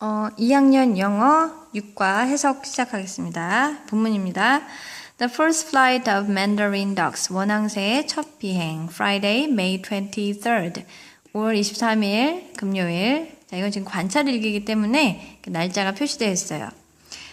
어, 2학년 영어 6과 해석 시작하겠습니다. 본문입니다. The first flight of Mandarin ducks, 원앙새의 첫 비행, Friday, May 23rd, 5월 23일, 금요일. 자, 이건 지금 관찰 일기이기 때문에 날짜가 표시되어 있어요.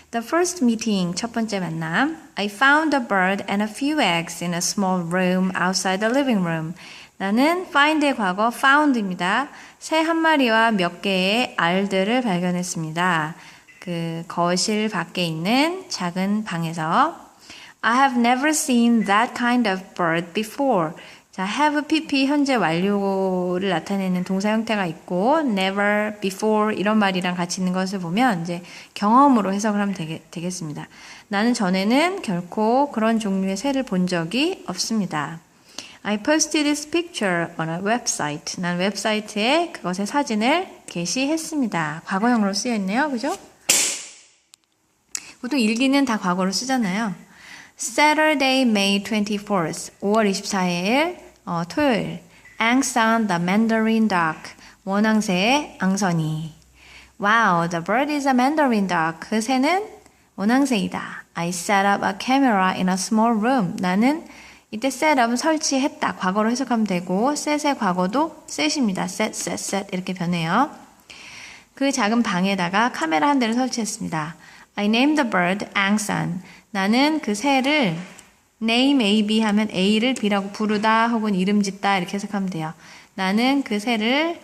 The first meeting, 첫 번째 만남. I found a bird and a few eggs in a small room outside the living room. 나는 find의 과거 found입니다. 새 한 마리와 몇 개의 알들을 발견했습니다. 그 거실 밖에 있는 작은 방에서 I have never seen that kind of bird before. 자, have pp 현재 완료를 나타내는 동사 형태가 있고 never before 이런 말이랑 같이 있는 것을 보면 이제 경험으로 해석을 하면 되겠, 되겠습니다. 나는 전에는 결코 그런 종류의 새를 본 적이 없습니다. I posted this picture on a website. 난 웹사이트에 그것의 사진을 게시했습니다. 과거형으로 쓰여 있네요. 그죠? 보통 일기는 다 과거로 쓰잖아요. Saturday, May 24th. 5월 24일, 어, 토요일. Angsan the Mandarin duck. 원앙새의 앙선이. Wow, the bird is a Mandarin duck. 그 새는 원앙새이다. I set up a camera in a small room. 나는 이때 setup은 설치했다. 과거로 해석하면 되고, set의 과거도 set입니다. set, set, set 이렇게 변해요. 그 작은 방에다가 카메라 한 대를 설치했습니다. I named the bird Angsan. 나는 그 새를 name A, B 하면 A를 B라고 부르다 혹은 이름 짓다 이렇게 해석하면 돼요. 나는 그 새를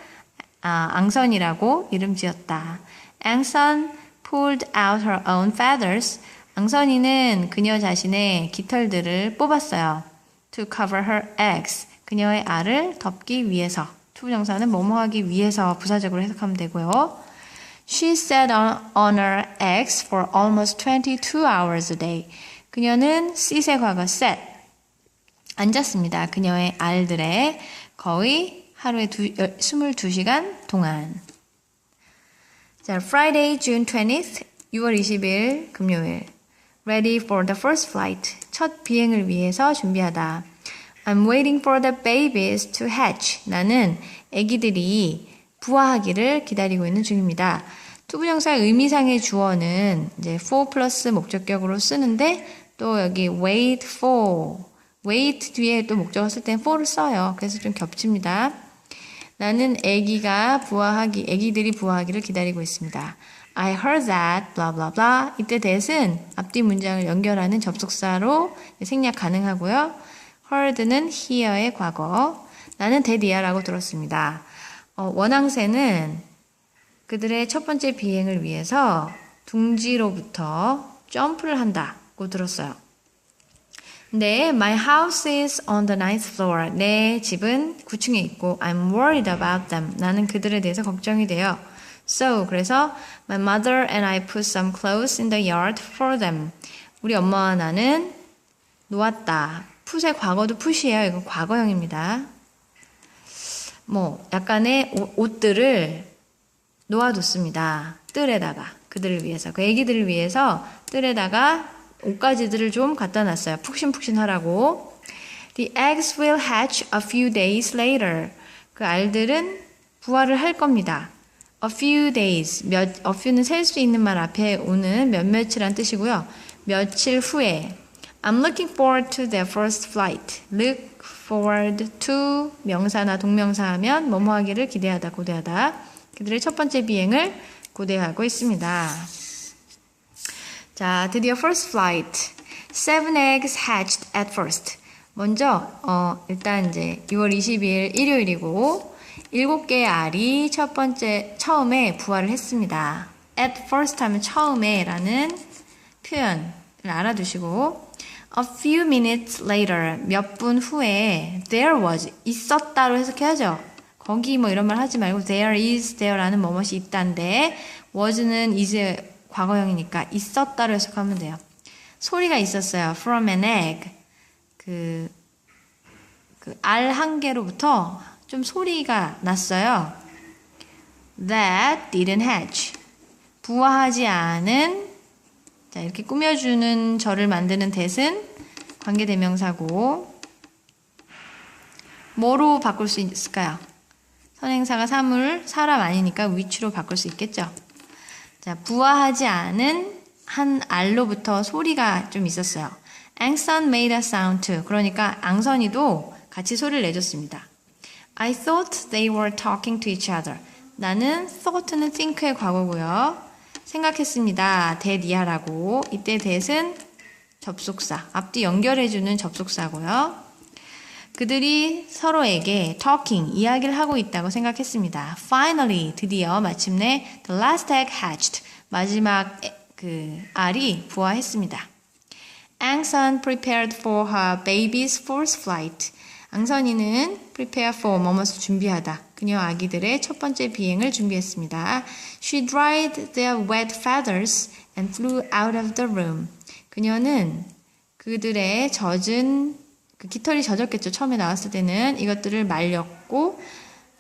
아, 앙선이라고 이름 지었다. 앙선 pulled out her own feathers. 앙선이는 그녀 자신의 깃털들을 뽑았어요. To cover her eggs. 그녀의 알을 덮기 위해서. 투부정사는 뭐뭐 하기 위해서 부사적으로 해석하면 되고요. She sat on, on her eggs for almost 22 hours a day. 그녀는 sit의 과거 sat. 앉았습니다. 그녀의 알들에 거의 하루에 두, 22시간 동안. 자, Friday, June 20th, 6월 20일 금요일. Ready for the first flight. 첫 비행을 위해서 준비하다. I'm waiting for the babies to hatch. 나는 아기들이 부화하기를 기다리고 있는 중입니다. 투부정사의 의미상의 주어는 이제 for 플러스 목적격으로 쓰는데 또 여기 wait for, wait 뒤에 또 목적어 쓸 땐 for를 써요. 그래서 좀 겹칩니다. 나는 아기가 부화하기, 아기들이 부화하기를 기다리고 있습니다. I heard that, blah blah blah. 이때 that은 앞뒤 문장을 연결하는 접속사로 생략 가능하고요. heard는 hear의 과거. 나는 that이야라고 들었습니다. 어, 원앙새는 그들의 첫 번째 비행을 위해서 둥지로부터 점프를 한다고 들었어요. 네, my house is on the ninth floor. 내 집은 9층에 있고 I'm worried about them. 나는 그들에 대해서 걱정이 돼요. So, 그래서 my mother and I put some clothes in the yard for them. 우리 엄마와 나는 놓았다. 풋의 과거도 풋이에요. 이거 과거형입니다. 뭐 약간의 옷들을 놓아뒀습니다. 뜰에다가 그들을 위해서 그 애기들을 위해서 뜰에다가 옷가지들을 좀 갖다 놨어요. 푹신푹신하라고. The eggs will hatch a few days later. 그 알들은 부화를 할 겁니다. A few days. 몇, a few는 셀 수 있는 말 앞에 오는 몇몇이란 뜻이고요. 며칠 후에. I'm looking forward to their first flight. Look forward to 명사나 동명사 하면 뭐뭐 하기를 기대하다, 고대하다. 그들의 첫 번째 비행을 고대하고 있습니다. 자, 드디어 first flight. Seven eggs hatched at first. 먼저, 어, 일단 이제 6월 20일 일요일이고, 일곱 개의 알이 첫 번째, 처음에 부활을 했습니다. at first 하면 처음에 라는 표현을 알아두시고, a few minutes later, 몇 분 후에, there was, 있었다로 해석해야죠. 거기 뭐 이런 말 하지 말고, there is, there라는 뭐뭇이 있다인데, was는 is 과거형이니까 있었다로 해석하면 돼요. 소리가 있었어요. From an egg. 그, 그 알 한 개로부터 좀 소리가 났어요. That didn't hatch. 부화하지 않은, 자, 이렇게 꾸며주는 절을 만드는 that은 관계대명사고, 뭐로 바꿀 수 있을까요? 선행사가 사물, 사람 아니니까 which로 바꿀 수 있겠죠. 자, 부화하지 않은 한 알로부터 소리가 좀 있었어요. 앙선 made a sound too. 그러니까 앙선이도 같이 소리를 내줬습니다. I thought they were talking to each other. 나는 thought는 think의 과거고요. 생각했습니다. that이야라고. 이때 that은 접속사. 앞뒤 연결해주는 접속사고요. 그들이 서로에게 talking, 이야기를 하고 있다고 생각했습니다. Finally, 드디어 마침내 the last egg hatched. 마지막 에- 그 알이 부화했습니다. 앙선 prepared for her baby's first flight. 앙선이는 prepare for 뭐뭇을 준비하다. 그녀 아기들의 첫 번째 비행을 준비했습니다. She dried their wet feathers and flew out of the room. 그녀는 그들의 젖은 그 깃털이 젖었겠죠. 처음에 나왔을 때는 이것들을 말렸고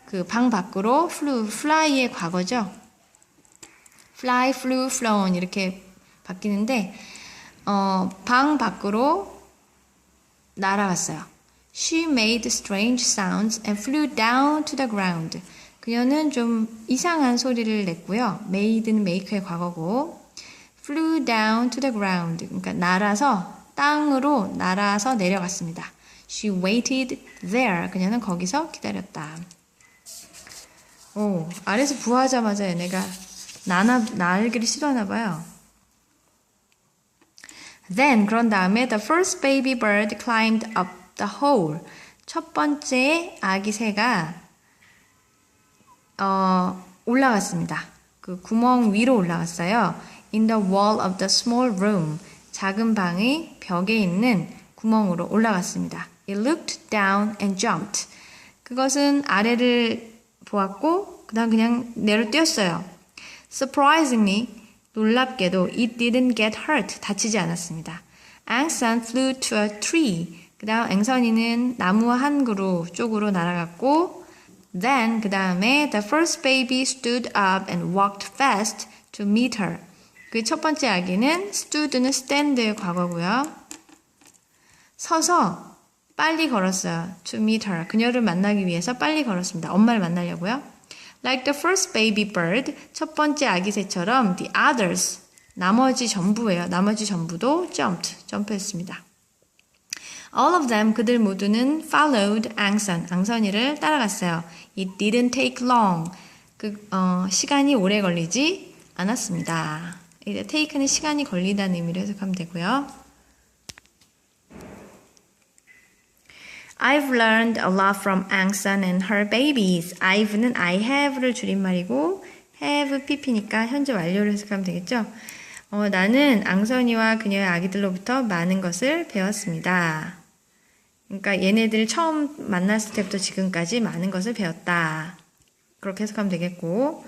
그 방 밖으로 flew, fly의 과거죠. fly, flew, flown 이렇게 바뀌는데 어, 방 밖으로 날아갔어요. She made strange sounds and flew down to the ground. 그녀는 좀 이상한 소리를 냈고요. made는 make의 과거고 flew down to the ground. 그러니까 날아서 땅으로 날아서 내려갔습니다. She waited there. 그녀는 거기서 기다렸다. 오, 아래서 부하자마자 얘네가 나나, 날기를 시도하나 봐요. Then 그런 다음에 the first baby bird climbed up the hole. 첫 번째 아기 새가 어, 올라갔습니다. 그 구멍 위로 올라갔어요. In the wall of the small room. 작은 방의 벽에 있는 구멍으로 올라갔습니다. It looked down and jumped. 그것은 아래를 보았고 그다음 그냥 내려 뛰었어요. Surprisingly, 놀랍게도 it didn't get hurt. 다치지 않았습니다. 앙선 flew to a tree. 그다음 앵선이는 나무 한 그루 쪽으로 날아갔고 then 그 다음에 the first baby stood up and walked fast to meet her. 그 첫 번째 아기는 stood는 stand의 과거고요. 서서 빨리 걸었어요. to meet her. 그녀를 만나기 위해서 빨리 걸었습니다. 엄마를 만나려고요. Like the first baby bird, 첫 번째 아기 새처럼 the others, 나머지 전부예요. 나머지 전부도 jumped, 점프했습니다. All of them, 그들 모두는 followed 앙선, 앙선이를 따라갔어요. It didn't take long. 그, 어, 시간이 오래 걸리지 않았습니다. 이제 take는 시간이 걸리다는 의미로 해석하면 되고요. I've learned a lot from 앙선 and her babies. I've는 I have를 줄임말이고 have pp니까 현재 완료를 해석하면 되겠죠. 어, 나는 앙선이와 그녀의 아기들로부터 많은 것을 배웠습니다. 그러니까 얘네들 처음 만났을 때부터 지금까지 많은 것을 배웠다. 그렇게 해석하면 되겠고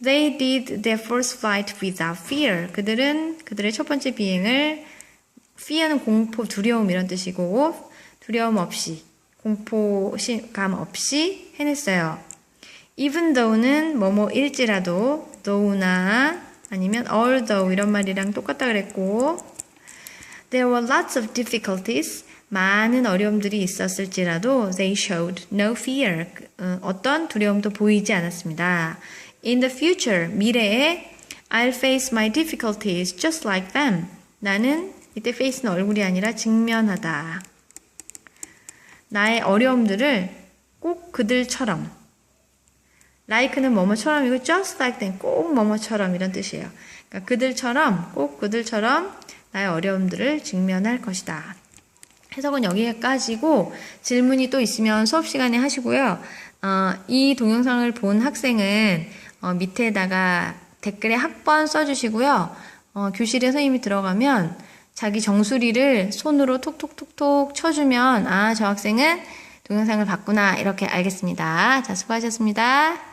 They did their first flight without fear. 그들은 그들의 첫 번째 비행을 fear는 공포, 두려움 이런 뜻이고 두려움 없이 공포감 없이 해냈어요. Even though는 뭐뭐일지라도 though나 아니면 although 이런 말이랑 똑같다 그랬고 There were lots of difficulties. 많은 어려움들이 있었을지라도 they showed no fear. 어, 어떤 두려움도 보이지 않았습니다. In the future, 미래에 I'll face my difficulties just like them. 나는 이때 face는 얼굴이 아니라 직면하다. 나의 어려움들을 꼭 그들처럼 like는 뭐뭐처럼이고 just like them 꼭 뭐뭐처럼 이런 뜻이에요. 그러니까 그들처럼 꼭 그들처럼 나의 어려움들을 직면할 것이다. 해석은 여기까지고 질문이 또 있으면 수업 시간에 하시고요. 어, 이 동영상을 본 학생은 어, 밑에다가 댓글에 학번 써주시고요. 어, 교실에 선생님이 들어가면 자기 정수리를 손으로 톡톡톡톡 쳐주면 아 저 학생은 동영상을 봤구나 이렇게 알겠습니다. 자 수고하셨습니다.